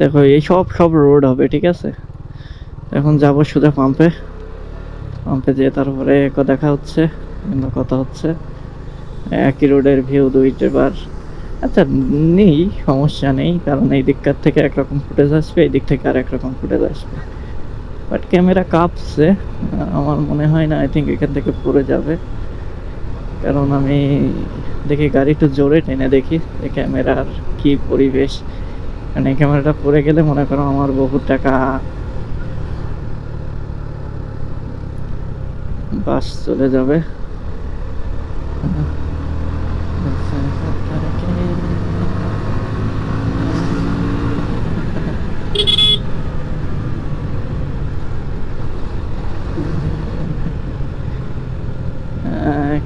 দেখো, এই সব সব রোড হবে, ঠিক আছে? এখন যাব সোজা পাম্পে পাম্পে যেয়ে তারপরে দেখা হচ্ছে বিভিন্ন কথা হচ্ছে। একই রোডের ভিউ দুইটা বার আচ্ছা নেই, সমস্যা নেই, কারণ এই দিককার থেকে একরকম ফুটেজ আসবে, এই দিক থেকে আর একরকম ফুটেজ আসবে। বাট ক্যামেরা কাঁপছে, আমার মনে হয় না আই থিঙ্ক এখান থেকে পড়ে যাবে। কারণ আমি দেখি গাড়ি একটু জোরে টেনে দেখি ক্যামেরার কি পরিবেশ। এই ক্যামেরাটা পড়ে গেলে মনে করো আমার বহু টাকা। বাস চলে যাবে।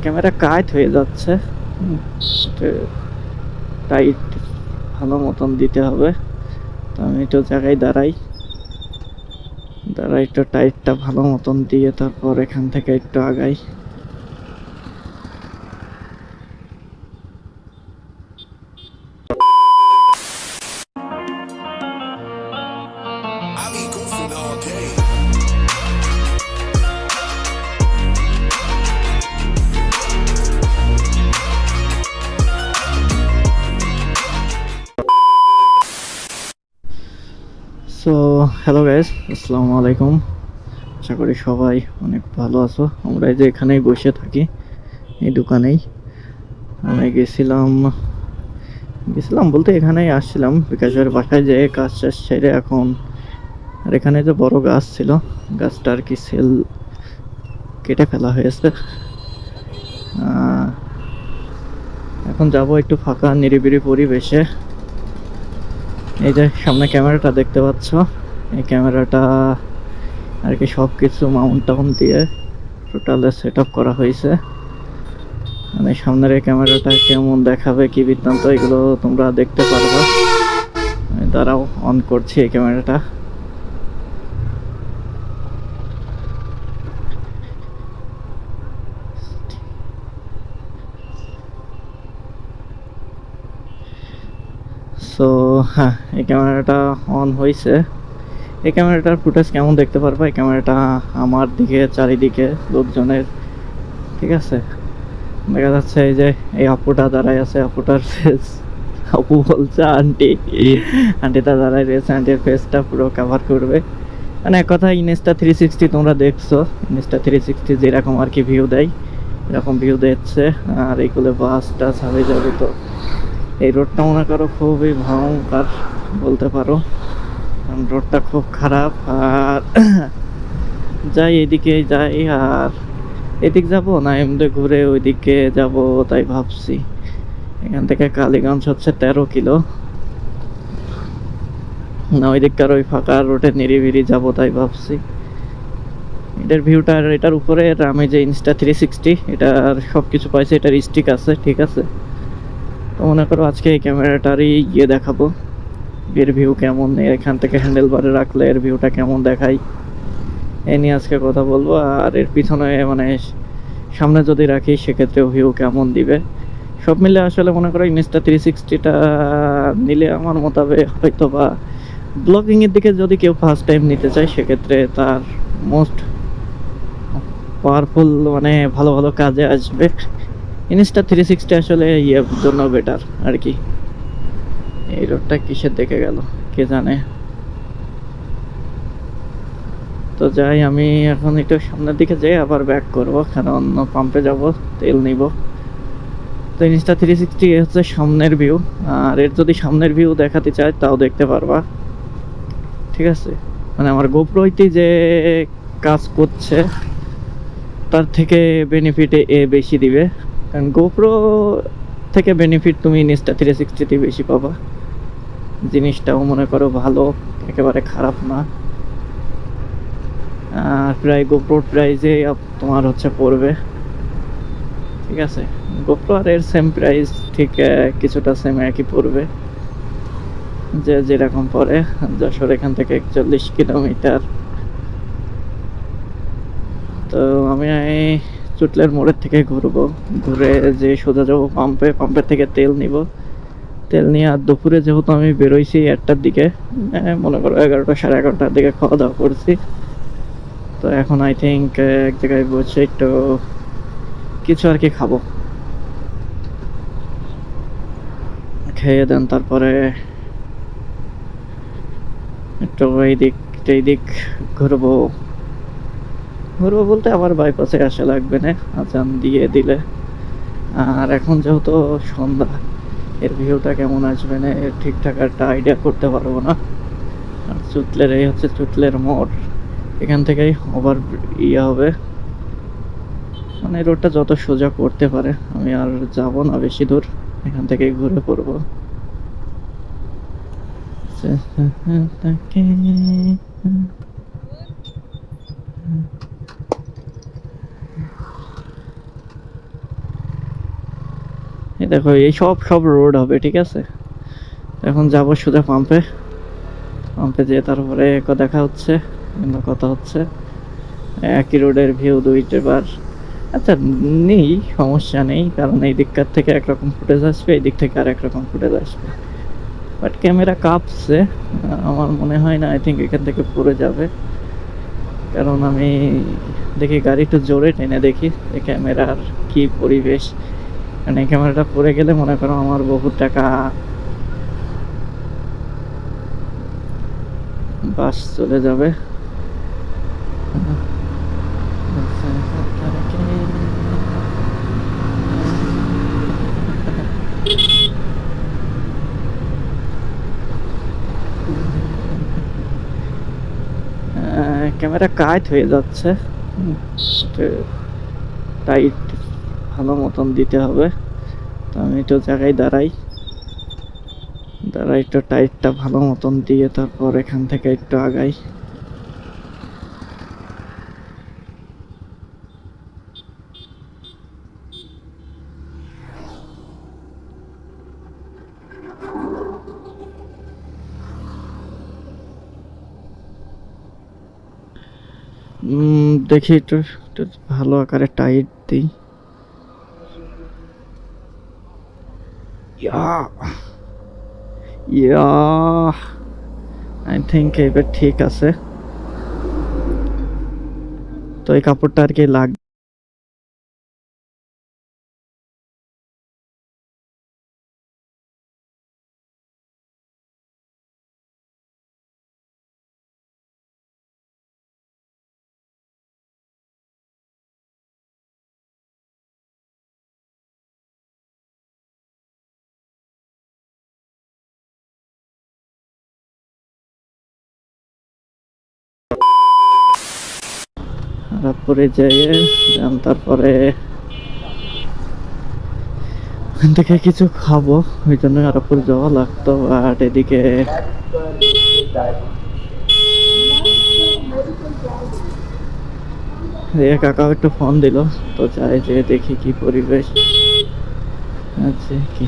ক্যামেরা কাট হয়ে যাচ্ছে। টাইট। ভালো মতন দিতে হবে। তো আমি একটু জায়গায় দাঁড়াই। দাঁড়াই একটু টাইটটা ভালো মতন দিয়ে তারপর এখান থেকে একটু আগাই। all day. হ্যালো গাইস আসসালামু আলাইকুম আশা করি সবাই অনেক ভালো আছো। আমরা এই যে এখানেই বসে থাকি, এই দোকানেই। আমি গেছিলাম গেছিলাম বলতে এখানেই আসছিলাম বিকাশের বাসায় যেয়ে কাজ শেষ সেরে এখন। আর এখানে যে বড় গাছ ছিল গাছটা আর কি সেল কেটে ফেলা হয়েছে। এখন যাব একটু ফাঁকা, নিরিবিলি পরিবেশে। এই যে সামনে ক্যামেরাটা দেখতে পাচ্ছ। ক্যামেরাটা আর কি সব কিছু মাউন্ট টাউন দিয়ে টোটালে সেট করা হয়েছে। মানে সামনের এই ক্যামেরাটা কেমন দেখাবে কি বৃত্তান্ত এগুলো তোমরা দেখতে পারবা। দাঁড়াও অন করছি এই ক্যামেরাটা। সো হ্যাঁ এই ক্যামেরাটা অন হয়েছে। এই ক্যামেরাটার ফুটেজ কেমন দেখতে পারবা? এই ক্যামেরাটা আমার দিকে, চারিদিকে লোকজনের, ঠিক আছে? দেখা যাচ্ছে এই যে এই আপুটা দাঁড়ায় আছে, আপুটার ফেস আপু বলছে, আন্টি। আন্টিটা দাঁড়ায় রয়েছে, আন্টির ফেসটা পুরো কাভার করবে। মানে এক কথা ইনস্টা থ্রি সিক্সটি তোমরা দেখছ। ইনস্টা থ্রি সিক্সটি যেরকম আর কি ভিউ দেয়, এরকম ভিউ দিচ্ছে। আর এইগুলো বাস টাস হবে যাবে তো। এই রোডটা মনে করো খুবই ভয়ঙ্কর, বলতে পারো। রোডটা খুব খারাপ আর যাই এদিকে যাই আর এদিক যাব না, এমনি ঘুরে ওইদিকে যাব তাই ভাবছি। এখান থেকে কালীগঞ্জ হচ্ছে তেরো কিলো। না ওই দিককার ওই ফাঁকা রোডে নিরিবিরি যাব তাই ভাবছি। এটার ভিউটা এটার উপরে আমি যে ইনস্টা থ্রি সিক্সটি এটার সব কিছু পাইছে, এটার স্টিক আছে, ঠিক আছে? তো মনে করো আজকে এই ক্যামেরাটারই ইয়ে দেখাবো। এর ভিউ কেমন? এখান থেকে হ্যান্ডেল বারে রাখলে এর ভিউটা কেমন দেখাই এ নিয়ে আজকে কথা বলব। আর এর পিছনে মানে সামনে যদি রাখি সেক্ষেত্রে ভিউ কেমন দিবে? সব মিলে আসলে মনে করো ইনস্টা থ্রি সিক্সটিটা নিলে আমার মোতাবেক হয়তো বা ব্লগিংয়ের দিকে যদি কেউ ফার্স্ট টাইম নিতে চায়, সেক্ষেত্রে তার মোস্ট পাওয়ারফুল মানে ভালো ভালো কাজে আসবে। ইনস্টা থ্রি সিক্সটি আসলে ইয়ের জন্য বেটার আর কি। এই রোডটা কিসের দেখে গেল? কে জানে? তো যাই, আমি এখন একটু সামনের দিকে যাই, আবার ব্যাক করব, কারণ অন্য পাম্পে যাব, তেল নিব। তো ইনস্টা থ্রি সিক্সটি হচ্ছে সামনের ভিউ আর এর যদি সামনের ভিউ দেখাতে চায় তাও দেখতে পারবা। ঠিক আছে? মানে আমার গোপ্রোইতে যে কাজ করছে, তার থেকে বেনিফিটে এ বেশি দিবে। কারণ গোপ্রো থেকে বেনিফিট তুমি ইনস্টা থ্রি সিক্সটিতে বেশি পাবা। জিনিসটাও মনে করো ভালো, একেবারে খারাপ না। আর প্রায় গোপ্রোর প্রাইজে তোমার হচ্ছে পড়বে। ঠিক আছে? গোপ্রো আর এর সেম প্রাইস ঠিক কিছুটা সেম একই পড়বে। যে যেরকম পড়ে, যশোর এখান থেকে একচল্লিশ কিলোমিটার। তো আমি চুটলের মোড়ের থেকে ঘুরবো। ঘুরে যে সোজা যাব পাম্পে পাম্পের থেকে তেল নিব। তেল নিয়ে আর দুপুরে যেহেতু আমি বেরোইছি একটার দিকে মনে করো এগারোটা সাড়ে এগারোটার দিকে খাওয়া দাওয়া করছি। তো এখন আই থিঙ্ক এক জায়গায় বসে একটু কিছু আর কি খাব। খেয়ে দেন তারপরে একটু এই দিক এই দিক ঘুরবো। ঘুরবো বলতে আমার বাইপাসে আসা লাগবে না, আজান দিয়ে দিলে। আর এখন যেহেতু সন্ধ্যা এর ভিউটা কেমন আসবে না, এর ঠিকঠাক একটা আইডিয়া করতে পারব না। আর চুতলের এই হচ্ছে চুতলের মোড়। এখান থেকেই ওভার ইয়ে হবে। মানে রোডটা যত সোজা করতে পারে, আমি আর যাব না বেশি দূর। এখান থেকেই ঘুরে পড়ব। এই দেখো, এই সব সব রোড হবে, ঠিক আছে? এখন যাব সোজা পাম্পে পাম্পে যেয়ে তারপরে দেখা হচ্ছে, অন্য কথা হচ্ছে। একই রোডের ভিউ দুইটা বার আচ্ছা নেই, সমস্যা নেই, কারণ এই দিককার থেকে একরকম ফুটেজ আসবে, এই দিক থেকে আর একরকম ফুটেজ আসবে। বাট ক্যামেরা কাঁপছে, আমার মনে হয় না আই থিঙ্ক এখান থেকে পড়ে যাবে। কারণ আমি দেখি গাড়ি একটু জোরে টেনে দেখি ক্যামেরার কি পরিবেশ। কারণ এই ক্যামেরাটা পড়ে গেলে মনে করো আমার বহু টাকা বাস চলে যাবে। ক্যামেরা কাট হয়ে যাচ্ছে। টাইট ভালো মতন দিতে হবে। তো আমি একটু জায়গায় দাঁড়াই। দাঁড়াই একটু টাইটটা ভালো মতন দিয়ে তারপর এখান থেকে একটু আগাই। দেখি একটু একটু ভালো আকারে টাইট দিই। ইয়া ইয়া আই থিঙ্ক এবার ঠিক আছে তো এই কাপড়টা আর কি লাগ তারপরে যেয়ে দেন, তারপরে ওখান থেকে কিছু খাব, ওই জন্য আরপুর যাওয়া লাগতো। আর এদিকে কাকাও একটু ফোন দিল, তো চাই যে দেখি কি পরিবেশ। আছে কি?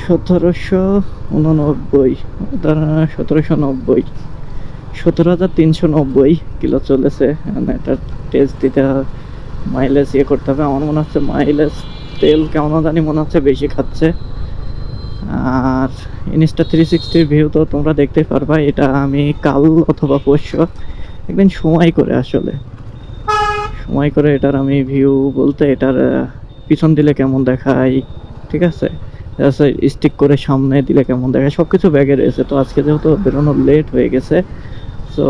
সতেরোশো উননব্বই সতেরোশো নব্বই। সতেরো হাজার তিনশো নব্বই কিলো চলেছে মানে এটা টেস্ট দিতে মাইলেজ ইয়ে করতে হবে। আমার মনে হচ্ছে মাইলেজ তেল কেমন জানি মনে হচ্ছে বেশি খাচ্ছে। আর ইনস্টা থ্রি সিক্সটির ভিউ তো তোমরা দেখতে পারবা, এটা আমি কাল অথবা পরশু, একদিন সময় করে আসলে। সময় করে এটার আমি ভিউ বলতে এটার পিছন দিলে কেমন দেখায়, ঠিক আছে? স্টিক করে সামনে দিলে কেমন দেখায় সব কিছু ব্যাগে রয়েছে। তো আজকে যেহেতু বেরোনো লেট হয়ে গেছে তো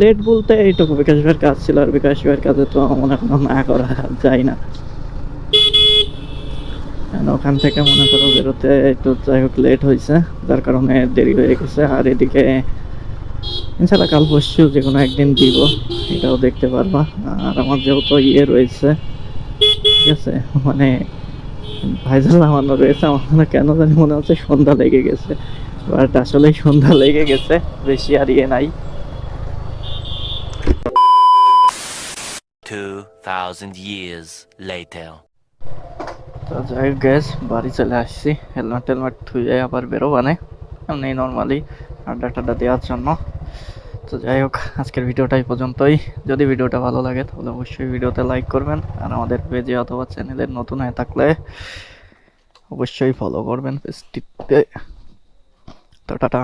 লেট বলতে এইটুকু বিকাশ ভাইয়ের কাজ ছিল, আর বিকাশ ভাইয়ের কাজে তো মনে করো না করা যায় না। ওখান থেকে মনে করো বেরোতে একটু যাই হোক লেট হয়েছে যার কারণে দেরি হয়ে গেছে। আর এদিকে ইনশাল্লাহ কাল পরশু যে কোনো একদিন দিব এটাও দেখতে পারবা। আর আমার যেহেতু ইয়ে রয়েছে ঠিক আছে মানে ভাইজাল নামানো রয়েছে আমার মনে কেন জানি মনে হচ্ছে সন্ধ্যা লেগে গেছে। বাট আসলে সন্ধ্যা লেগে গেছে বেশি আর ইয়ে নাই। 2,000 years later. তো যাই গ্যাস বাড়ি চলে আসছি। হেলমেট টেলমেট ধুয়ে আবার বেরোবানে এমনি নর্মালি আড্ডা টাড্ডা দেওয়ার জন্য। তো যাই হোক, আজকের ভিডিওটা এই পর্যন্তই। যদি ভিডিওটা ভালো লাগে, তাহলে অবশ্যই ভিডিওতে লাইক করবেন। আর আমাদের পেজে অথবা চ্যানেলের নতুন হয়ে থাকলে অবশ্যই ফলো করবেন পেজটিতে। তো টাটা।